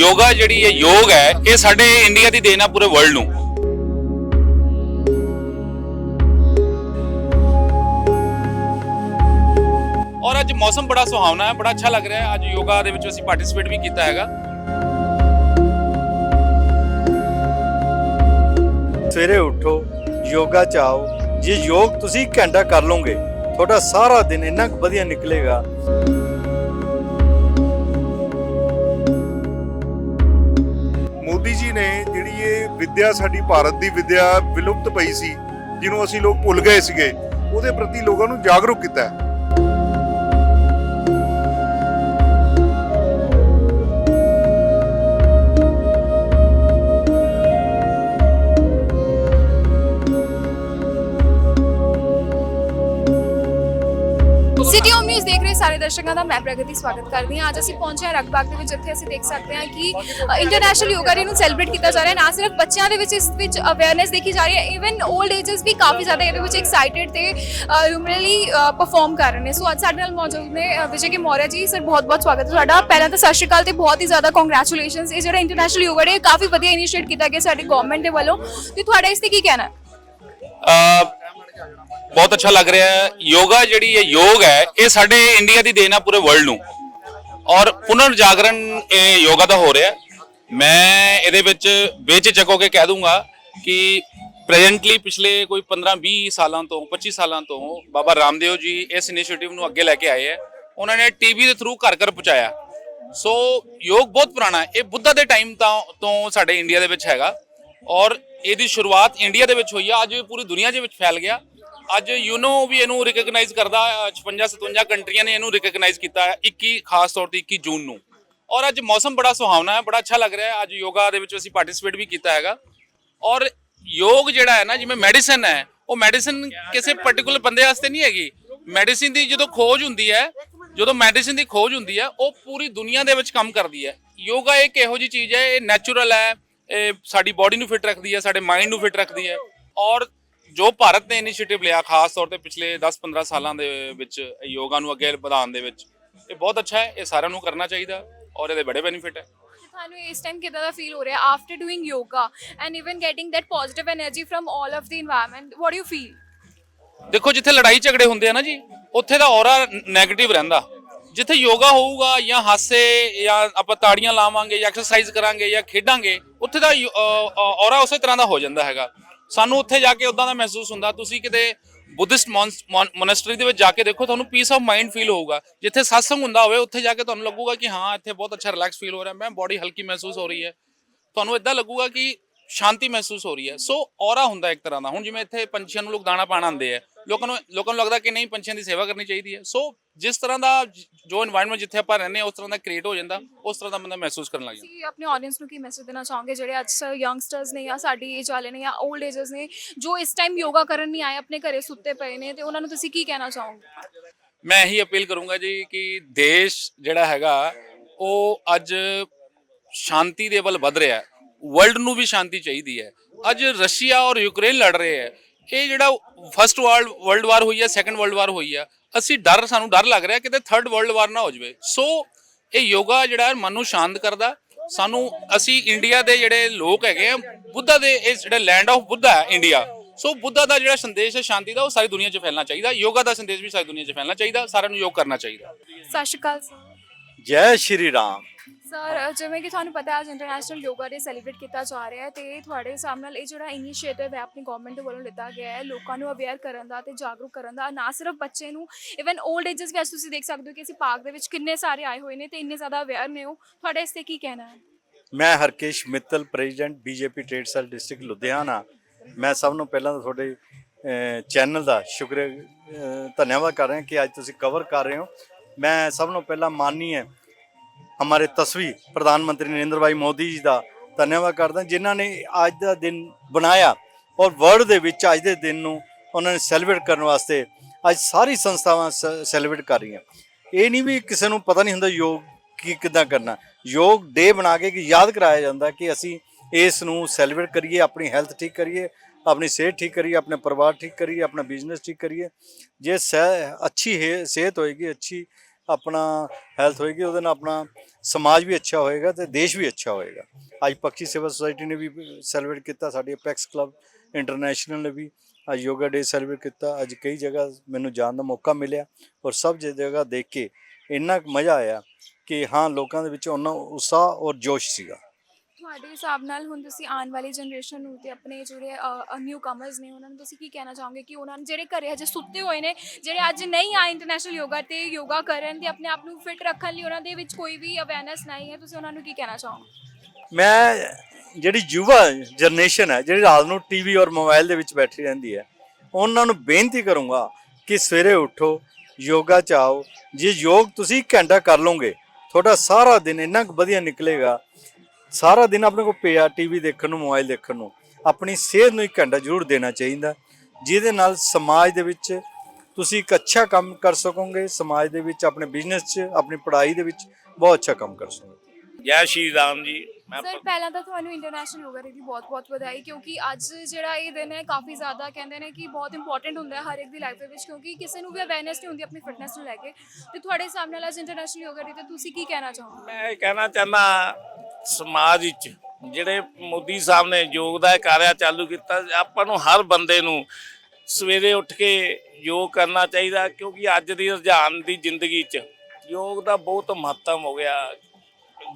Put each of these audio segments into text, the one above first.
ਯੋਗਾ ਜਿਹੜੀ ਹੈ, ਯੋਗ ਹੈ, ਇਹ ਸਾਡੇ ਇੰਡੀਆ ਦੀ ਦੇਣ ਆ ਪੂਰੇ ਵਰਲਡ ਨੂੰ। ਔਰ ਅੱਜ ਮੌਸਮ ਬੜਾ ਸੁਹਾਵਣਾ ਹੈ, ਬੜਾ ਅੱਛਾ ਲੱਗ ਰਿਹਾ ਹੈ। ਅੱਜ ਯੋਗਾ ਦੇ ਵਿੱਚ ਅਸੀਂ ਪਾਰਟਿਸਿਪੇਟ ਵੀ ਕੀਤਾ ਹੈਗਾ। ਸਵੇਰੇ ਉਠੋ, ਯੋਗਾ ਚ ਆਓ ਜੇ ਯੋਗ ਤੁਸੀਂ ਘੰਟਾ ਕਰ ਲਓਗੇ, ਤੁਹਾਡਾ ਸਾਰਾ ਦਿਨ ਇੰਨਾ ਕੁ ਵਧੀਆ ਨਿਕਲੇਗਾ। ਵਿੱਦਿਆ ਸਾਡੀ ਭਾਰਤ ਦੀ ਵਿੱਦਿਆ ਵਿਲੁਪਤ ਪਈ ਸੀ, ਜਿਹਨੂੰ ਅਸੀਂ ਲੋਕ ਭੁੱਲ ਗਏ ਸੀਗੇ, ਉਹਦੇ ਪ੍ਰਤੀ ਲੋਕਾਂ ਨੂੰ ਜਾਗਰੂਕ ਕੀਤਾ ਹੈ। ਸਿਟੀ ਹੋਮ ਨਿਊਜ਼ ਦੇਖ ਰਹੇ ਸਾਰੇ ਦਰਸ਼ਕਾਂ ਦਾ, ਮੈਂ ਪ੍ਰਗਤੀ ਸਵਾਗਤ ਕਰਦੀ ਹਾਂ। ਅੱਜ ਅਸੀਂ ਪਹੁੰਚੇ ਹਾਂ ਰਗਬਾਗ ਦੇ ਵਿੱਚ, ਜਿੱਥੇ ਅਸੀਂ ਦੇਖ ਸਕਦੇ ਹਾਂ ਕਿ ਇੰਟਰਨੈਸ਼ਨਲ ਯੋਗਾ ਡੇ ਨੂੰ ਸੈਲੀਬ੍ਰੇਟ ਕੀਤਾ ਜਾ ਰਿਹਾ ਹੈ। ਨਾ ਸਿਰਫ ਬੱਚਿਆਂ ਦੇ ਵਿੱਚ ਇਸ ਵਿੱਚ ਅਵੇਅਰਨੈਸ ਦੇਖੀ ਜਾ ਰਹੀ ਹੈ ਇਵਨ 올ਡ ਏਜਸ ਵੀ ਕਾਫੀ ਜ਼ਿਆਦਾ ਇਹਦੇ ਵਿੱਚ ਐਕਸਾਈਟਿਡ ਤੇ ਹਿਊਮਨਲੀ ਪਰਫਾਰਮ ਕਰ ਰਹੇ ਨੇ। ਸੋ ਅੱਜ ਸਾਡੇ ਨਾਲ ਮੌਜੂਦ ਨੇ ਵਿਜੇ ਕੇ ਮੌਰਿਆ ਜੀ। ਸਰ ਬਹੁਤ ਬਹੁਤ ਸਵਾਗਤ ਹੈ ਤੁਹਾਡਾ। ਪਹਿਲਾਂ ਤਾਂ ਸਤਿ ਸ਼੍ਰੀ ਅਕਾਲ ਤੇ ਬਹੁਤ ਹੀ ਜ਼ਿਆਦਾ ਕੰਗ੍ਰੈਚੁਲੇਸ਼ਨਸ ਇਹ ਜਿਹੜਾ ਇੰਟਰਨੈਸ਼ਨਲ ਯੋਗਾ ਡੇ ਕਾਫੀ ਵਧੀਆ ਇਨੀਸ਼ੀਏਟ ਕੀਤਾ ਗਿਆ ਸਾਡੀ ਗਵਰਨਮੈਂਟ ਦੇ ਵੱਲੋਂ। ਤੇ ਤੁਹਾਡਾ ਇਸ ਤੇ ਕੀ ਕਹਿਣਾ ਬਹੁਤ ਅੱਛਾ ਲੱਗ ਰਿਹਾ ਹੈ। ਯੋਗਾ ਜਿਹੜੀ ਹੈ, ਯੋਗ ਹੈ, ਇਹ ਸਾਡੇ ਇੰਡੀਆ ਦੀ ਦੇਣ ਆ ਪੂਰੇ ਵਰਲਡ ਨੂੰ। ਔਰ ਪੁਨਰ ਜਾਗਰਣ ਇਹ ਯੋਗਾ ਦਾ ਹੋ ਰਿਹਾ ਮੈਂ ਇਹਦੇ ਵਿੱਚ ਬੇਝਿਜਕ ਹੋ ਕੇ ਕਹਿ ਦੂੰਗਾ ਕਿ ਪ੍ਰੈਜ਼ੈਂਟਲੀ ਪਿਛਲੇ ਕੋਈ 15 20 ਸਾਲਾਂ ਤੋਂ 25 ਸਾਲਾਂ ਤੋਂ ਬਾਬਾ ਰਾਮਦੇਵ ਜੀ ਇਸ ਇਨੀਸ਼ੀਏਟਿਵ ਨੂੰ ਅੱਗੇ ਲੈ ਕੇ ਆਏ ਹੈ। ਉਹਨਾਂ ਨੇ ਟੀਵੀ ਦੇ ਥਰੂ ਘਰ ਘਰ ਪਹੁੰਚਾਇਆ। ਸੋ ਯੋਗ ਬਹੁਤ ਪੁਰਾਣਾ ਇਹ ਬੁੱਧਾ ਦੇ ਟਾਈਮ ਤੋਂ ਤੋਂ ਸਾਡੇ ਇੰਡੀਆ ਦੇ ਵਿੱਚ ਹੈਗਾ। ਔਰ ਇਹਦੀ ਸ਼ੁਰੂਆਤ ਇੰਡੀਆ ਦੇ ਵਿੱਚ ਹੋਈ ਆ। ਅੱਜ ਇਹ ਪੂਰੀ ਦੁਨੀਆ ਦੇ ਵਿੱਚ ਫੈਲ ਗਿਆ। ਅੱਜ ਯੂਨੋ ਵੀ ਇਹਨੂੰ ਰਿਕਗਨਾਈਜ਼ ਕਰਦਾ 56 57 ਕੰਟਰੀਆਂ ਨੇ ਇਹਨੂੰ ਰਿਕਗਨਾਈਜ਼ ਕੀਤਾ ਹੈ 21 ਖਾਸ ਤੌਰ ਤੇ 21 ਜੂਨ ਨੂੰ। ਔਰ ਅੱਜ ਮੌਸਮ ਬੜਾ ਸੁਹਾਵਣਾ ਹੈ, ਬੜਾ ਅੱਛਾ ਲੱਗ ਰਿਹਾ ਹੈ। ਅੱਜ ਯੋਗਾ ਦੇ ਵਿੱਚ ਅਸੀਂ ਪਾਰਟਿਸਿਪੇਟ ਵੀ ਕੀਤਾ ਹੈਗਾ। ਔਰ ਯੋਗ ਜਿਹੜਾ ਹੈ ਨਾ, ਜਿਵੇਂ ਮੈਡੀਸਨ ਹੈ, ਉਹ ਮੈਡੀਸਨ ਕਿਸੇ ਪਾਰਟਿਕੂਲਰ ਬੰਦੇ ਵਾਸਤੇ ਨਹੀਂ ਹੈਗੀ। ਮੈਡੀਸਿਨ ਦੀ ਜਦੋਂ ਖੋਜ ਹੁੰਦੀ ਹੈ, ਜਦੋਂ ਮੈਡੀਸਿਨ ਦੀ ਖੋਜ ਹੁੰਦੀ ਹੈ, ਉਹ ਪੂਰੀ ਦੁਨੀਆ ਦੇ ਵਿੱਚ ਕੰਮ ਕਰਦੀ ਹੈ। ਯੋਗਾ ਇੱਕ ਇਹੋ ਜੀ ਚੀਜ਼ ਹੈ, ਇਹ ਨੈਚੁਰਲ ਹੈ, ਇਹ ਸਾਡੀ ਬਾਡੀ ਨੂੰ ਫਿਟ ਰੱਖਦੀ ਹੈ, ਸਾਡੇ ਮਾਈਂਡ ਨੂੰ ਫਿਟ ਰੱਖਦੀ ਹੈ। ਔਰ ਜੋ ਭਾਰਤ ਨੇ ਇਨੀਸ਼ੀਏਟਿਵ ਲਿਆ ਖਾਸ ਤੌਰ ਤੇ ਪਿਛਲੇ 10-15 ਸਾਲਾਂ ਦੇ ਵਿੱਚ ਯੋਗਾ ਨੂੰ ਅੱਗੇ ਵਧਾਉਣ ਦੇ ਵਿੱਚ ਇਹ ਬਹੁਤ ਅੱਛਾ ਹੈ ਇਹ ਸਾਰਿਆਂ ਨੂੰ ਕਰਨਾ ਚਾਹੀਦਾ ਔਰ ਇਹਦੇ ਬੜੇ ਬੈਨੀਫਿਟ ਹੈ। ਤੁਹਾਨੂੰ ਇਸ ਟਾਈਮ ਕਿਦਾਂ ਦਾ ਫੀਲ ਹੋ ਰਿਹਾ after doing yoga and even getting positive energy from all of the environment what do you feel? ਦੇਖੋ ਜਿੱਥੇ ਲੜਾਈ ਝਗੜੇ ਹੁੰਦੇ ਆ ਨਾ ਜੀ ਉੱਥੇ ਦਾ ਔਰਾ 네ਗੇਟਿਵ ਰਹਿੰਦਾ। ਜਿੱਥੇ ਯੋਗਾ ਹੋਊਗਾ ਜਾਂ ਹਾਸੇ ਜਾਂ ਆਪਾਂ ਤਾੜੀਆਂ ਲਾਵਾਂਗੇ ਜਾਂ ਐਕਸਰਸਾਈਜ਼ ਕਰਾਂਗੇ ਜਾਂ ਖੇਡਾਂਗੇ ਉੱਥੇ ਦਾ ਔਰਾ ਉਸੇ ਤਰ੍ਹਾਂ ਦਾ ਹੋ ਜਾਂਦਾ ਹੈਗਾ। ਸਾਨੂੰ ਉੱਥੇ ਜਾ ਕੇ ਉਦਾਂ ਦਾ ਮਹਿਸੂਸ ਹੁੰਦਾ। ਤੁਸੀਂ ਕਿਤੇ ਬੁੱਧਿਸਟ ਮੋਨੈਸਟਰੀ ਦੇ ਵਿੱਚ ਜਾ ਕੇ ਦੇਖੋ, ਤੁਹਾਨੂੰ ਪੀਸ ਆਫ ਮਾਈਂਡ ਫੀਲ ਹੋਊਗਾ। ਜਿੱਥੇ satsang ਹੁੰਦਾ ਹੋਵੇ, ਉੱਥੇ ਜਾ ਕੇ ਤੁਹਾਨੂੰ ਲੱਗੂਗਾ ਕਿ ਹਾਂ, ਇੱਥੇ ਬਹੁਤ ਅੱਛਾ ਰਿਲੈਕਸ ਫੀਲ ਹੋ ਰਿਹਾ। ਮੈਂ ਬੋਡੀ ਹਲਕੀ ਮਹਿਸੂਸ ਹੋ ਰਹੀ ਹੈ। ਤੁਹਾਨੂੰ ਇਦਾਂ ਲੱਗੂਗਾ ਕਿ ਸ਼ਾਂਤੀ ਮਹਿਸੂਸ ਹੋ ਰਹੀ ਹੈ। ਸੋ ਔਰਾ ਹੁੰਦਾ ਇੱਕ ਤਰ੍ਹਾਂ ਦਾ। ਹੁਣ ਜਿਵੇਂ ਇੱਥੇ ਪੰਛੀਆਂ ਨੂੰ ਲੋਕ ਦਾਣਾ ਪਾਣ ਆਉਂਦੇ ਆ, ਲੋਕਾਂ ਨੂੰ ਲੋਕਾਂ ਨੂੰ ਲੱਗਦਾ ਕਿ ਨਹੀਂ, ਪੰਛੀਆਂ ਦੀ ਸੇਵਾ ਕਰਨੀ ਚਾਹੀਦੀ ਹੈ। ਸੋ ਜਿਸ ਤਰ੍ਹਾਂ ਦਾ ਜੋ এনवायरमेंट ਜਿੱਥੇ ਆਪਾਂ ਰਹਿੰਦੇ ਹਾਂ ਉਸ ਤਰ੍ਹਾਂ ਦਾ ਕ੍ਰੀਏਟ ਹੋ ਜਾਂਦਾ ਉਸ ਤਰ੍ਹਾਂ ਦਾ ਬੰਦਾ ਮਹਿਸੂਸ ਕਰਨ ਲੱਗ ਜਾਂਦਾ। ਤੁਸੀਂ ਆਪਣੇ ਆਡੀਅנס ਨੂੰ ਕੀ ਮੈਸੇਜ ਦੇਣਾ ਚਾਹੋਗੇ? ਜਿਹੜੇ ਅੱਜ ਯੰਗਸਟਰਸ ਨੇ ਜਾਂ ਸਾਡੀ ਏਜ ਵਾਲੇ ਨੇ ਜਾਂ 올ਡ ਏਜਰਸ ਨੇ ਜੋ ਇਸ ਟਾਈਮ ਯੋਗਾ ਕਰਨ ਨਹੀਂ ਆਏ ਆਪਣੇ ਘਰੇ ਸੁੱਤੇ ਪਏ ਨੇ ਤੇ ਉਹਨਾਂ ਨੂੰ ਤੁਸੀਂ ਕੀ ਕਹਿਣਾ ਚਾਹੋਗੇ? ਮੈਂ ਇਹੀ ਅਪੀਲ ਕਰੂੰਗਾ ਜੀ ਕਿ ਦੇਸ਼ ਜਿਹੜਾ ਹੈਗਾ ਉਹ ਅੱਜ ਸ਼ਾਂਤੀ ਦੇ ਵੱਲ ਵਧ ਰਿਹਾ ਹੈ। ਵਰਲਡ ਨੂੰ ਵੀ ਸ਼ਾਂਤੀ ਚਾਹੀਦੀ ਹੈ। ਅੱਜ ਰਸ਼ੀਆ ਔਰ ਯੂਕਰੇਨ ਲੜ ਰਹੇ ਹੈ। ਇਹ ਜਿਹੜਾ ਫਸਟ ਵਰਲਡ ਵਰਲਡ ਵਾਰ ਹੋਈ ਹੈ ਸੈਕੰਡ ਵਰਲਡ ਵਾਰ ਹੋਈ ਹੈ ਅਸੀਂ ਡਰ ਸਾਨੂੰ ਡਰ ਲੱਗ ਰਿਹਾ ਕਿਤੇ ਥਰਡ ਵਰਲਡ ਵਾਰ ਨਾ ਹੋ ਜਾਵੇ। ਸੋ ਇਹ ਯੋਗਾ ਜਿਹੜਾ ਮਨ ਨੂੰ ਸ਼ਾਂਤ ਕਰਦਾ। ਸਾਨੂੰ ਅਸੀਂ ਇੰਡੀਆ ਦੇ ਜਿਹੜੇ ਲੋਕ ਹੈਗੇ ਆ ਬੁੱਧਾ ਦੇ ਇਹ ਜਿਹੜਾ ਲੈਂਡ ਆਫ ਬੁੱਧਾ ਹੈ ਇੰਡੀਆ ਸੋ ਬੁੱਧਾ ਦਾ ਜਿਹੜਾ ਸੰਦੇਸ਼ ਹੈ ਸ਼ਾਂਤੀ ਦਾ ਉਹ ਸਾਰੀ ਦੁਨੀਆ 'ਚ ਫੈਲਣਾ ਚਾਹੀਦਾ। ਯੋਗਾ ਦਾ ਸੰਦੇਸ਼ ਵੀ ਸਾਰੀ ਦੁਨੀਆ 'ਚ ਫੈਲਣਾ ਚਾਹੀਦਾ ਸਾਰਿਆਂ ਨੂੰ ਯੋਗ ਕਰਨਾ ਚਾਹੀਦਾ। ਸਤਿ ਸ਼੍ਰੀ ਅਕਾਲ ਜੈ ਸ਼੍ਰੀ ਰਾਮ। ਸਰ ਜਿਵੇਂ ਕਿ ਤੁਹਾਨੂੰ ਪਤਾ ਹੈ, ਅੱਜ ਇੰਟਰਨੈਸ਼ਨਲ ਯੋਗਾ ਡੇ ਸੈਲੀਬ੍ਰੇਟ ਕੀਤਾ ਜਾ ਰਿਹਾ ਹੈ ਤੇ ਤੁਹਾਡੇ ਹਿਸਾਬ ਨਾਲ ਇਹ ਜਿਹੜਾ ਇਨੀਸ਼ੀਏਟਿਵ ਹੈ, ਆਪਣੀ ਗਵਰਨਮੈਂਟ ਦੇ ਵੱਲੋਂ ਲਿੱਤਾ ਗਿਆ ਹੈ, ਲੋਕਾਂ ਨੂੰ ਅਵੇਅਰ ਕਰਨ ਦਾ ਤੇ ਜਾਗਰੂਕ ਕਰਨ ਦਾ, ਨਾ ਸਿਰਫ ਬੱਚੇ ਨੂੰ ਇਵਨ 올ਡ ਏਜਸ ਵੀ ਅੱਜ ਤੁਸੀਂ ਦੇਖ ਸਕਦੇ ਹੋ ਕਿ ਅਸੀਂ ਪਾਰਕ ਦੇ ਵਿੱਚ ਕਿੰਨੇ ਸਾਰੇ ਆਏ ਹੋਏ ਨੇ ਤੇ ਇੰਨੇ ਜ਼ਿਆਦਾ ਅਵੇਅਰ ਨੇ ਉਹ। ਤੁਹਾਡੇ ਇਸ ਤੇ ਕੀ ਕਹਿਣਾ ਹੈ? ਮੈਂ Harkesh Mittal president BJP trade cell district Ludhiana. ਮੈਂ ਸਭ ਨੂੰ ਪਹਿਲਾਂ ਤਾਂ ਤੁਹਾਡੇ ਚੈਨਲ ਦਾ ਸ਼ੁਕਰ ਧੰਨਵਾਦ ਕਰ ਰਿਹਾ ਕਿ ਅੱਜ ਤੁਸੀਂ ਕਵਰ ਕਰ ਰਹੇ ਹੋ। ਮੈਂ ਸਭ ਨੂੰ ਪਹਿਲਾਂ ਮਾਨਨੀय ਹੈ ਤਸਵੀ ਪ੍ਰਧਾਨ ਮੰਤਰੀ ਨਰਿੰਦਰ ਭਾਈ ਮੋਦੀ ਜੀ ਦਾ ਧੰਨਵਾਦ ਕਰਦਾ ਜਿਨ੍ਹਾਂ ਨੇ ਅੱਜ ਦਾ ਦਿਨ ਬਣਾਇਆ ਔਰ ਵਰਲਡ ਦੇ ਵਿੱਚ ਅੱਜ ਦੇ ਦਿਨ ਨੂੰ ਉਹਨਾਂ ਨੇ ਸੈਲੀਬ੍ਰੇਟ ਕਰਨ ਵਾਸਤੇ ਅੱਜ ਸਾਰੀ ਸੰਸਥਾਵਾਂ ਸੈਲੀਬ੍ਰੇਟ ਕਰ ਰਹੀਆਂ ਇਹ ਨਹੀਂ ਵੀ ਕਿਸੇ ਨੂੰ ਪਤਾ ਨਹੀਂ ਹੁੰਦਾ ਯੋਗ ਕੀ ਕਿੱਦਾਂ ਕਰਨਾ ਯੋਗ ਡੇ ਬਣਾ ਕੇ ਕਿ ਯਾਦ ਕਰਾਇਆ ਜਾਂਦਾ ਕਿ ਅਸੀਂ ਇਸ ਨੂੰ ਸੈਲੀਬ੍ਰੇਟ ਕਰੀਏ ਆਪਣੀ ਹੈਲਥ ਠੀਕ ਕਰੀਏ ਆਪਣੀ ਸਿਹਤ ਠੀਕ ਕਰੀਏ ਆਪਣੇ ਪਰਿਵਾਰ ਠੀਕ ਕਰੀਏ ਆਪਣਾ ਬਿਜ਼ਨਸ ਠੀਕ ਕਰੀਏ ਜੇ ਸਹਿ ਅੱਛੀ ਹੈ ਸਿਹਤ ਹੋਏਗੀ ਅੱਛੀ ਆਪਣਾ ਹੈਲਥ ਹੋਏਗੀ, ਉਹਦੇ ਨਾਲ ਆਪਣਾ ਸਮਾਜ ਵੀ ਅੱਛਾ ਹੋਏਗਾ ਤੇ ਦੇਸ਼ ਵੀ ਅੱਛਾ ਹੋਏਗਾ। ਅੱਜ ਪੱਖੀ ਸਿਵਲ ਸੁਸਾਇਟੀ ਨੇ ਵੀ ਸੈਲੀਬ੍ਰੇਟ ਕੀਤਾ, ਸਾਡੇ ਅਪੈਕਸ ਕਲੱਬ ਇੰਟਰਨੈਸ਼ਨਲ ਨੇ ਵੀ ਅੱਜ ਯੋਗਾ ਡੇ ਸੈਲੀਬ੍ਰੇਟ ਕੀਤਾ। ਅੱਜ ਕਈ ਜਗ੍ਹਾ ਮੈਨੂੰ ਜਾਣ ਦਾ ਮੌਕਾ ਮਿਲਿਆ ਔਰ ਸਭ ਜਗ੍ਹਾ ਦੇਖ ਕੇ ਇੰਨਾ ਕੁ ਮਜ਼ਾ ਆਇਆ ਕਿ ਹਾਂ, ਲੋਕਾਂ ਦੇ ਵਿੱਚ ਉਹਨਾਂ ਉਤਸ਼ਾਹ ਔਰ ਜੋਸ਼ ਸੀਗਾ। ਤੁਹਾਡੇ ਹਿਸਾਬ ਨਾਲ ਹੁਣ ਤੁਸੀਂ ਆਉਣ ਵਾਲੀ ਜਨਰੇਸ਼ਨ ਨੂੰ ਤੇ ਆਪਣੇ ਜਿਹੜੇ ਨਿਊ ਕਮਰਸ ਨੇ ਉਹਨਾਂ ਨੂੰ ਤੁਸੀਂ ਕੀ ਕਹਿਣਾ ਚਾਹੋਗੇ ਕਿ ਉਹਨਾਂ ਨੂੰ ਜਿਹੜੇ ਘਰੇ ਹਜੇ ਸੁੱਤੇ ਹੋਏ ਨੇ, ਜਿਹੜੇ ਅੱਜ ਨਹੀਂ ਆਏ ਇੰਟਰਨੈਸ਼ਨਲ ਯੋਗਾ ਤੇ ਯੋਗਾ ਕਰਨ ਤੇ ਆਪਣੇ ਆਪ ਨੂੰ ਫਿਟ ਰੱਖਣ ਲਈ ਉਹਨਾਂ ਦੇ ਵਿੱਚ ਕੋਈ ਵੀ ਅਵੇਅਰਨੈਸ ਨਹੀਂ ਹੈ, ਤੁਸੀਂ ਉਹਨਾਂ ਨੂੰ ਕੀ ਕਹਿਣਾ ਚਾਹੋਗੇ? ਮੈਂ ਜਿਹੜੀ ਯੁਵਾ ਜਨਰੇਸ਼ਨ ਹੈ, ਜਿਹੜੀ ਰਾਤ ਨੂੰ ਟੀਵੀ ਔਰ ਮੋਬਾਈਲ ਦੇ ਵਿੱਚ ਬੈਠੀ ਰਹਿੰਦੀ ਹੈ, ਉਹਨਾਂ ਨੂੰ ਬੇਨਤੀ ਕਰੂੰਗਾ ਕਿ ਸਵੇਰੇ ਉਠੋ, ਯੋਗਾ ਚ ਆਓ, ਜੇ ਯੋਗ ਤੁਸੀਂ ਘੰਟਾ ਕਰ ਲਓਗੇ, ਤੁਹਾਡਾ ਸਾਰਾ ਦਿਨ ਇੰਨਾ ਕੁ ਵਧੀਆ ਨਿਕਲੇਗਾ ਸਾਰਾ ਦਿਨ ਆਪਣੇ ਕੋਲ ਪਿਆ ਟੀਵੀ ਦੇਖਣ ਨੂੰ, ਮੋਬਾਈਲ ਦੇਖਣ ਨੂੰ। ਆਪਣੀ ਸਿਹਤ ਨੂੰ ਇੱਕ ਘੰਟਾ ਜ਼ਰੂਰ ਦੇਣਾ ਚਾਹੀਦਾ। ਜਿਹਦੇ ਨਾਲ ਸਮਾਜ ਦੇ ਵਿੱਚ ਤੁਸੀਂ ਇੱਕ ਅੱਛਾ ਕੰਮ ਕਰ ਸਕੋਗੇ। ਸਮਾਜ ਦੇ ਵਿੱਚ, ਆਪਣੇ ਬਿਜ਼ਨਸ 'ਚ, ਆਪਣੀ ਪੜ੍ਹਾਈ ਦੇ ਵਿੱਚ ਬਹੁਤ ਅੱਛਾ ਕੰਮ ਕਰ ਸਕੋਗੇ। ਜੈ ਸ਼੍ਰੀ ਰਾਮ ਜੀ। ਮੈਂ ਸਰ ਪਹਿਲਾਂ ਤਾਂ ਤੁਹਾਨੂੰ ਇੰਟਰਨੈਸ਼ਨਲ ਯੋਗਾ ਡੇ ਦੀ ਬਹੁਤ-ਬਹੁਤ ਵਧਾਈ ਕਿਉਂਕਿ ਅੱਜ ਜਿਹੜਾ ਇਹ ਦਿਨ ਹੈ ਕਾਫੀ ਜ਼ਿਆਦਾ ਕਹਿੰਦੇ ਨੇ ਕਿ ਬਹੁਤ ਇੰਪੋਰਟੈਂਟ ਹੁੰਦਾ ਹੈ ਹਰ ਇੱਕ ਦੀ ਲਾਈਫ ਦੇ ਵਿੱਚ ਕਿਉਂਕਿ ਕਿਸੇ ਨੂੰ ਵੀ ਅਵੇਅਰਨੈਸ ਨਹੀਂ ਹੁੰਦੀ ਆਪਣੀ ਫਿਟਨੈਸ ਨੂੰ ਲੈ ਕੇ। ਤੇ ਤੁਹਾਡੇ ਸਾਹਮਣੇ ਅੱਜ ਇੰਟਰਨੈਸ਼ਨਲ ਯੋਗਾ ਡੇ ਤੇ ਤੁਸੀਂ ਕੀ ਕਹਿਣਾ ਚਾਹੋਗੇ? ਮੈਂ ਇਹ ਕਹਿਣਾ ਚਾਹੁੰਦਾ ਸਮਾਜ ਵਿੱਚ ਜਿਹੜੇ ਮੋਦੀ ਸਾਹਿਬ ਨੇ ਯੋਗ ਦਾ ਕਾਰਿਆ ਚਾਲੂ ਕੀਤਾ ਆਪਾਂ ਨੂੰ ਹਰ ਬੰਦੇ ਨੂੰ ਸਵੇਰੇ ਉੱਠ ਕੇ ਯੋਗ ਕਰਨਾ ਚਾਹੀਦਾ ਕਿਉਂਕਿ ਅੱਜ ਦੀ ਰੁਝਾਨ ਦੀ ਜ਼ਿੰਦਗੀ 'ਚ ਯੋਗ ਦਾ ਬਹੁਤ ਮਹੱਤਵ ਹੋ ਗਿਆ।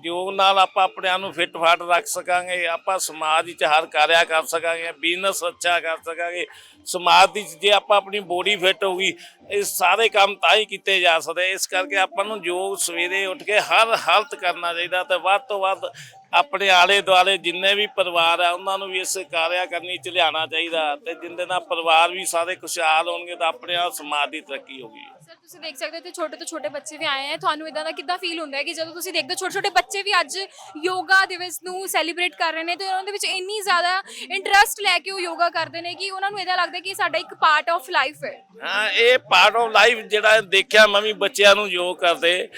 ਯੋਗ ਨਾਲ ਆਪਾਂ ਆਪਣੇ ਆਪ ਨੂੰ ਫਿੱਟ ਫਾਟ ਰੱਖ ਸਕਾਂਗੇ, ਆਪਾਂ ਸਮਾਜ ਵਿੱਚ ਹਰ ਕਾਰਿਆ ਕਰ ਸਕਾਂਗੇ ਬਿਜ਼ਨਸ ਅੱਛਾ ਕਰ ਸਕਾਂਗੇ, ਸਮਾਜ ਦੀ ਜੇ ਆਪਾਂ ਆਪਣੀ ਬੋਡੀ ਫਿੱਟ ਹੋਊਗੀ, ਇਹ ਸਾਰੇ ਕੰਮ ਤਾਂ ਹੀ ਕੀਤੇ ਜਾ ਸਕਦੇ। ਇਸ ਕਰਕੇ ਆਪਾਂ ਨੂੰ ਯੋਗ ਸਵੇਰੇ ਉੱਠ ਕੇ ਹਰ ਹਾਲਤ ਕਰਨਾ ਚਾਹੀਦਾ ਤੇ ਵੱਧ ਤੋਂ ਵੱਧ ਆਪਣੇ ਆਲੇ ਦੁਆਲੇ ਜਿੰਨੇ ਵੀ ਪਰਿਵਾਰ ਆ ਉਹਨਾਂ ਨੂੰ ਵੀ ਇਸ ਕਾਰਿਆ ਕਰਨੀ ਚ ਲਿਆਉਣਾ ਚਾਹੀਦਾ ਤੇ ਜਿੰਦੇ ਨਾਲ ਪਰਿਵਾਰ ਵੀ ਸਾਰੇ ਖੁਸ਼ਹਾਲ ਹੋਣਗੇ ਤਾਂ ਆਪਣੇ ਆਪ ਸਮਾਜ ਦੀ ਤਰੱਕੀ ਹੋਗੀ ਸਰ ਤੁਸੀਂ ਦੇਖ ਸਕਦੇ ਹੋ ਤੇ ਛੋਟੇ ਤੋਂ ਛੋਟੇ ਬੱਚੇ ਵੀ ਆਏ ਹੈ ਤੁਹਾਨੂੰ ਇਦਾਂ ਦਾ ਕਿੱਦਾਂ ਫੀਲ ਹੁੰਦਾ ਹੈ ਕਿ ਜਦੋਂ ਤੁਸੀਂ ਦੇਖਦੇ ਹੋ ਛੋਟੇ ਛੋਟੇ ਬੱਚੇ ਵੀ ਅੱਜ ਯੋਗਾ ਦਿਵਸ ਨੂੰ ਸੈਲੀਬ੍ਰੇਟ ਕਰ ਰਹੇ ਨੇ ਤੇ ਉਹਨਾਂ ਦੇ ਵਿੱਚ ਇੰਨੀ ਜ਼ਿਆਦਾ ਇੰਟਰਸਟ ਲੈ ਕੇ ਉਹ ਯੋਗਾ ਕਰਦੇ ਨੇ ਕਿ ਉਹਨਾਂ ਨੂੰ ਇਦਾਂ ਲੱਗਦਾ ਕਿ ਸਾਡਾ ਇੱਕ ਪਾਰਟ ਆਫ ਲਾਈਫ ਹੈ। ਹਾਂ ਇਹ ਪਾਰਟ ਆਫ ਲਾਈਫ ਜਿਹੜਾ ਦੇਖਿਆ ਮੈਂ ਵੀ ਬੱਚਿਆਂ ਨੂੰ ਯੋਗ ਕਰਦੇ।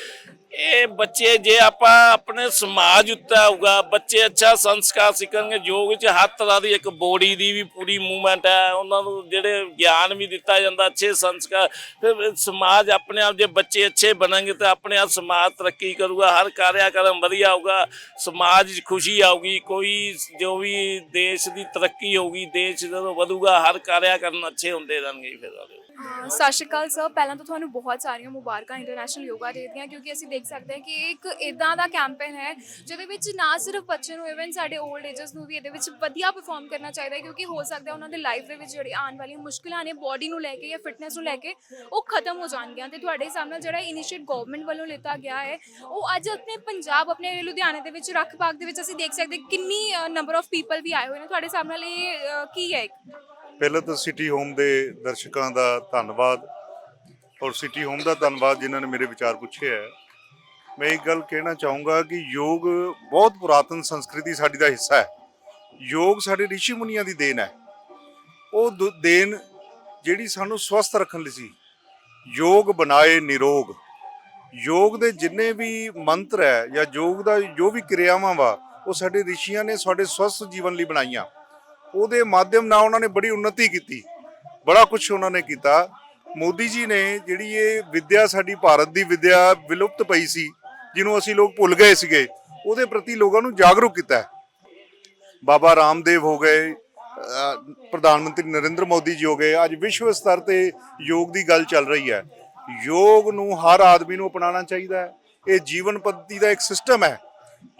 ਇਹ ਬੱਚੇ ਜੇ ਆਪਾਂ ਆਪਣੇ ਸਮਾਜ ਉੱਤੇ ਆਊਗਾ, ਬੱਚੇ ਅੱਛਾ ਸੰਸਕਾਰ ਸਿੱਖਣਗੇ ਯੋਗ ਵਿੱਚ ਹਰ ਤਰ੍ਹਾਂ ਦੀ ਇੱਕ ਬੋਡੀ ਦੀ ਵੀ ਪੂਰੀ ਮੂਵਮੈਂਟ ਹੈ, ਉਹਨਾਂ ਨੂੰ ਜਿਹੜੇ ਗਿਆਨ ਵੀ ਦਿੱਤਾ ਜਾਂਦਾ, ਅੱਛੇ ਸੰਸਕਾਰ, ਫਿਰ ਸਮਾਜ ਆਪਣੇ ਆਪ ਜੇ ਬੱਚੇ ਅੱਛੇ ਬਣਨਗੇ ਤਾਂ ਆਪਣੇ ਆਪ ਸਮਾਜ ਤਰੱਕੀ ਕਰੂਗਾ, ਹਰ ਕਾਰਿਆ ਕਰਮ ਵਧੀਆ ਹੋਊਗਾ ਸਮਾਜ 'ਚ ਖੁਸ਼ੀ ਆਊਗੀ, ਕੋਈ ਜੋ ਵੀ ਦੇਸ਼ ਦੀ ਤਰੱਕੀ ਹੋਊਗੀ, ਦੇਸ਼ ਜਦੋਂ ਵਧੂਗਾ, ਹਰ ਕਾਰਿਆ ਕਰਨ ਅੱਛੇ ਹੁੰਦੇ ਰਹਿਣਗੇ ਫਿਰ ਸਤਿ ਸ਼੍ਰੀ ਅਕਾਲ ਸਰ। ਪਹਿਲਾਂ ਤਾਂ ਤੁਹਾਨੂੰ ਬਹੁਤ ਸਾਰੀਆਂ ਮੁਬਾਰਕਾਂ ਇੰਟਰਨੈਸ਼ਨਲ ਯੋਗਾ ਡੇ ਦੀਆਂ, ਕਿਉਂਕਿ ਅਸੀਂ ਦੇਖ ਸਕਦੇ ਹਾਂ ਕਿ ਇਹ ਇੱਕ ਇਦਾਂ ਦਾ ਕੈਂਪੇਨ ਹੈ, ਜਿਹਦੇ ਵਿੱਚ ਨਾ ਸਿਰਫ ਬੱਚੇ ਨੂੰ ਇਵਨ ਸਾਡੇ 올ਡ ਏਜਸ ਨੂੰ ਵੀ ਇਹਦੇ ਵਿੱਚ ਵਧੀਆ ਪਰਫਾਰਮ ਕਰਨਾ ਚਾਹੀਦਾ ਹੈ, ਕਿਉਂਕਿ ਹੋ ਸਕਦਾ ਉਹਨਾਂ ਦੇ ਲਾਈਫ ਦੇ ਵਿੱਚ ਜਿਹੜੀ ਆਉਣ ਵਾਲੀਆਂ ਮੁਸ਼ਕਲਾਂ ਨੇ ਬੋਡੀ ਨੂੰ ਲੈ ਕੇ ਜਾਂ ਫਿਟਨੈਸ ਨੂੰ ਲੈ ਕੇ, ਉਹ ਖਤਮ ਹੋ ਜਾਣਗੀਆਂ। ਤੇ ਤੁਹਾਡੇ ਸਾਹਮਣੇ ਜਿਹੜਾ ਇਨੀਸ਼ੀਏਟ ਗਵਰਨਮੈਂਟ ਵੱਲੋਂ ਲਿੱਤਾ ਗਿਆ ਹੈ, ਉਹ ਅੱਜ ਆਪਣੇ ਪੰਜਾਬ, ਆਪਣੇ ਲੁਧਿਆਣੇ ਦੇ ਵਿੱਚ ਰੱਖ ਬਾਗ ਦੇ ਵਿੱਚ ਅਸੀਂ ਦੇਖ ਸਕਦੇ ਕਿੰਨੀ ਨੰਬਰ ਆਫ ਪੀਪਲ ਵੀ ਆਏ ਹੋਏ ਨੇ। ਤੁਹਾਡੇ ਸਾਹਮਣੇ ਇਹ ਕੀ ਹੈ ਪਹਿਲਾਂ ਤਾਂ ਸਿਟੀ ਹੋਮ ਦੇ ਦਰਸ਼ਕਾਂ ਦਾ ਧੰਨਵਾਦ ਔਰ ਸਿਟੀ ਹੋਮ ਦਾ ਧੰਨਵਾਦ ਜਿਨ੍ਹਾਂ ਨੇ ਮੇਰੇ ਵਿਚਾਰ ਪੁੱਛੇ ਹੈ। ਮੈਂ ਇੱਕ ਗੱਲ ਕਹਿਣਾ ਚਾਹੂੰਗਾ ਕਿ ਯੋਗ ਬਹੁਤ ਪੁਰਾਤਨ ਸੰਸਕ੍ਰਿਤੀ ਸਾਡੀ ਦਾ ਹਿੱਸਾ ਹੈ। ਯੋਗ ਸਾਡੇ ઋષਿ ਮੁਨੀਆਂ ਦੀ ਦੇਣ ਹੈ। ਉਹ ਦੁ- ਦੇਣ ਜਿਹੜੀ ਸਾਨੂੰ ਸਵਸਥ ਰੱਖਣ ਲਈ ਸੀ। ਯੋਗ ਬਣਾਏ ਨਿਰੋਗ। ਯੋਗ ਦੇ ਜਿੰਨੇ ਵੀ ਮੰਤਰ ਹੈ ਜਾਂ ਯੋਗ ਦਾ ਜੋ ਵੀ ਕਿਰਿਆਵਾਂ ਵਾ, ਉਹ ਸਾਡੇ ਰਿਸ਼ੀਆਂ ਨੇ ਸਾਡੇ ਸਵਸਥ ਜੀਵਨ ਲਈ ਬਣਾਈਆਂ। ਉਹਦੇ ਮਾਧਿਅਮ ਨਾਲ ਉਹਨਾਂ ਨੇ ਬੜੀ ਉન્નਤੀ ਕੀਤੀ। ਬੜਾ ਕੁਝ ਉਹਨਾਂ ਨੇ ਕੀਤਾ। ਮੋਦੀ ਜੀ ਨੇ ਜਿਹੜੀ ਇਹ ਵਿੱਦਿਆ, ਸਾਡੀ ਭਾਰਤ ਦੀ ਵਿੱਦਿਆ ਵਿਲੁਪਤ ਪਈ ਸੀ, ਜਿਹਨੂੰ ਅਸੀਂ ਲੋਕ ਭੁੱਲ ਗਏ ਸੀਗੇ, ਉਹਦੇ ਪ੍ਰਤੀ ਲੋਕਾਂ ਨੂੰ ਜਾਗਰੂਕ ਕੀਤਾ ਬਾਬਾ ਰਾਮਦੇਵ ਹੋ ਗਏ ਪ੍ਰਧਾਨ ਮੰਤਰੀ ਨਰਿੰਦਰ ਮੋਦੀ ਜੀ ਹੋ ਗਏ, ਅੱਜ ਵਿਸ਼ਵ ਸਤਰ ਤੇ ਯੋਗ ਦੀ ਗੱਲ ਚੱਲ ਰਹੀ ਹੈ। ਯੋਗ ਨੂੰ ਹਰ ਆਦਮੀ ਨੂੰ ਅਪਣਾਉਣਾ ਚਾਹੀਦਾ ਹੈ। ਇਹ ਜੀਵਨ ਪੱਧਤੀ ਦਾ ਇੱਕ ਸਿਸਟਮ ਹੈ।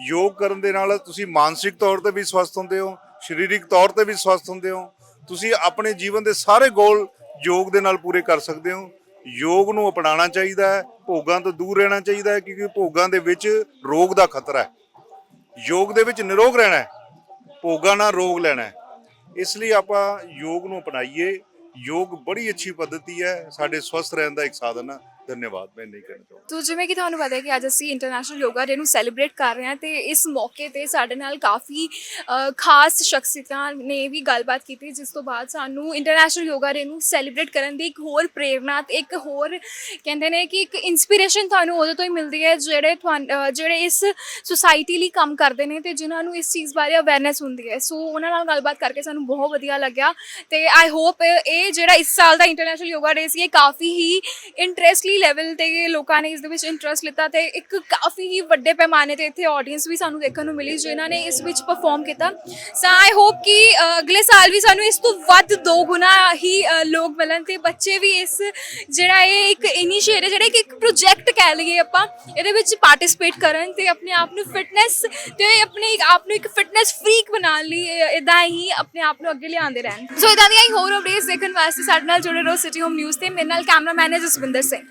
ਯੋਗ ਕਰਨ ਦੇ ਨਾਲ ਤੁਸੀਂ ਮਾਨਸਿਕ ਤੌਰ ਤੇ ਵੀ ਸਵਸਥ ਹੁੰਦੇ ਹੋ ਸਰੀਰਕ ਤੌਰ ਤੇ ਵੀ ਸਵਸਥ ਹੁੰਦੇ ਹੋ। ਤੁਸੀਂ ਆਪਣੇ ਜੀਵਨ ਦੇ ਸਾਰੇ ਗੋਲ ਯੋਗ ਦੇ ਨਾਲ ਪੂਰੇ ਕਰ ਸਕਦੇ ਹੋ। ਯੋਗ ਨੂੰ ਅਪਣਾਉਣਾ ਚਾਹੀਦਾ ਹੈ, ਭੋਗਾਂ ਤੋਂ ਦੂਰ ਰਹਿਣਾ ਚਾਹੀਦਾ ਹੈ, ਕਿਉਂਕਿ ਭੋਗਾਂ ਦੇ ਵਿੱਚ ਰੋਗ ਦਾ ਖਤਰਾ ਹੈ। ਯੋਗ ਦੇ ਵਿੱਚ ਨਿਰੋਗ ਰਹਿਣਾ ਹੈ, ਭੋਗਾਂ ਨਾਲ ਰੋਗ ਲੈਣਾ ਹੈ। ਇਸ ਲਈ ਆਪਾਂ ਯੋਗ ਨੂੰ ਅਪਣਾਈਏ। ਯੋਗ ਬੜੀ ਅੱਛੀ ਪद्धਤੀ ਹੈ। ਸਾਡੇ ਸਵਸਥ ਰਹਿਣ ਦਾ ਇੱਕ ਸਾਧਨ ਹੈ ਧੰਨਵਾਦ ਮੈਂ ਨਹੀਂ ਕਹਿਣਾ ਚਾਹੁੰਦਾ। ਤੋ ਜਿਵੇਂ ਕਿ ਤੁਹਾਨੂੰ ਪਤਾ ਹੈ ਕਿ ਅੱਜ ਅਸੀਂ ਇੰਟਰਨੈਸ਼ਨਲ ਯੋਗਾ ਡੇ ਨੂੰ ਸੈਲੀਬ੍ਰੇਟ ਕਰ ਰਹੇ ਹਾਂ ਤੇ ਇਸ ਮੌਕੇ ਤੇ ਸਾਡੇ ਨਾਲ ਕਾਫੀ ਅ, ਖਾਸ ਸ਼ਖਸੀਅਤਾਂ ਨੇ ਵੀ ਗੱਲਬਾਤ ਕੀਤੀ ਜਿਸ ਤੋਂ ਬਾਅਦ ਸਾਨੂੰ ਇੰਟਰਨੈਸ਼ਨਲ ਯੋਗਾ ਡੇ ਨੂੰ ਸੈਲੀਬ੍ਰੇਟ ਕਰਨ ਦੀ ਇੱਕ ਹੋਰ ਪ੍ਰੇਰਨਾ ਤੇ ਇੱਕ ਹੋਰ ਕਹਿੰਦੇ ਨੇ ਕਿ ਇੱਕ ਇਨਸਪੀਰੇਸ਼ਨ ਤੁਹਾਨੂੰ ਉਦੋਂ ਤੋਂ ਹੀ ਮਿਲਦੀ ਹੈ ਜਿਹੜੇ ਤੁਹਾਨੂੰ ਅ, ਜਿਹੜੇ ਇਸ ਸੁਸਾਇਟੀ ਲਈ ਕੰਮ ਕਰਦੇ ਨੇ ਤੇ ਜਿਨ੍ਹਾਂ ਨੂੰ ਇਸ ਚੀਜ਼ ਬਾਰੇ ਅਵੇਅਰਨੈਸ ਹੁੰਦੀ ਹੈ। ਸੋ ਉਹਨਾਂ ਨਾਲ ਗੱਲਬਾਤ ਕਰਕੇ ਸਾਨੂੰ ਬਹੁਤ ਵਧੀਆ ਲੱਗਿਆ ਤੇ ਆਈ ਹੋਪ ਇਹ ਜਿਹੜਾ ਇਸ ਸਾਲ ਦਾ ਇੰਟਰਨੈਸ਼ਨਲ ਯੋਗਾ ਡੇ ਸੀ ਇਹ ਕਾਫੀ ਹੀ ਇੰਟਰਸਟਲੀ ਕਾਫੀ ਲੈਵਲ ਤੇ ਲੋਕਾਂ ਨੇ ਇਸ ਦੇ ਵਿੱਚ ਇੰਟਰਸਟ ਲਿੱਤਾ ਤੇ ਇੱਕ ਕਾਫੀ ਹੀ ਵੱਡੇ ਪੈਮਾਨੇ ਤੇ ਇੱਥੇ ਆਡੀਅנס ਵੀ ਸਾਨੂੰ ਦੇਖਣ ਨੂੰ ਮਿਲੀ ਜਿਨ੍ਹਾਂ ਨੇ ਇਸ ਵਿੱਚ ਪਰਫਾਰਮ ਕੀਤਾ। ਸੋ ਆਈ ਹੋਪ ਕਿ ਅਗਲੇ ਸਾਲ ਵੀ ਸਾਨੂੰ ਇਸ ਤੋਂ ਵੱਧ ਦੋ ਗੁਣਾ ਹੀ ਲੋਕ ਮਿਲਣ ਤੇ ਬੱਚੇ ਵੀ ਇਸ ਜਿਹੜਾ ਇਹ ਇੱਕ ਇਨੀਸ਼ੀਏਟਿਵ ਜਿਹੜਾ ਕਿ ਇੱਕ ਪ੍ਰੋਜੈਕਟ ਕਹਿ ਲਈਏ ਆਪਾਂ, ਇਹਦੇ ਵਿੱਚ ਪਾਰਟਿਸਿਪੇਟ ਕਰਨ ਤੇ ਆਪਣੇ ਆਪ ਨੂੰ ਫਿਟਨੈਸ ਤੇ ਆਪਣੇ ਆਪ ਨੂੰ ਇੱਕ ਫਿਟਨੈਸ ਫਰੀਕ ਬਣਾਉਣ ਲਈ ਇਦਾਂ ਹੀ ਆਪਣੇ ਆਪ ਨੂੰ ਅੱਗੇ ਲਿਆਉਂਦੇ ਰਹਿਣ। ਸੋ ਇਦਾਂ ਦੀਆਂ ਹੀ ਹੋਰ ਅਪਡੇਟਸ ਦੇਖਣ ਵਾਸਤੇ ਸਾਡੇ ਨਾਲ ਜੁੜੇ ਰਹੋ ਸਿਟੀ ਹੋਮ ਨਿਊਜ਼ ਤੇ। ਮੇਰੇ ਨਾਲ ਕੈਮਰਾਮੈਨ ਹੈ ਜਸਵਿੰਦਰ ਸਿੰਘ।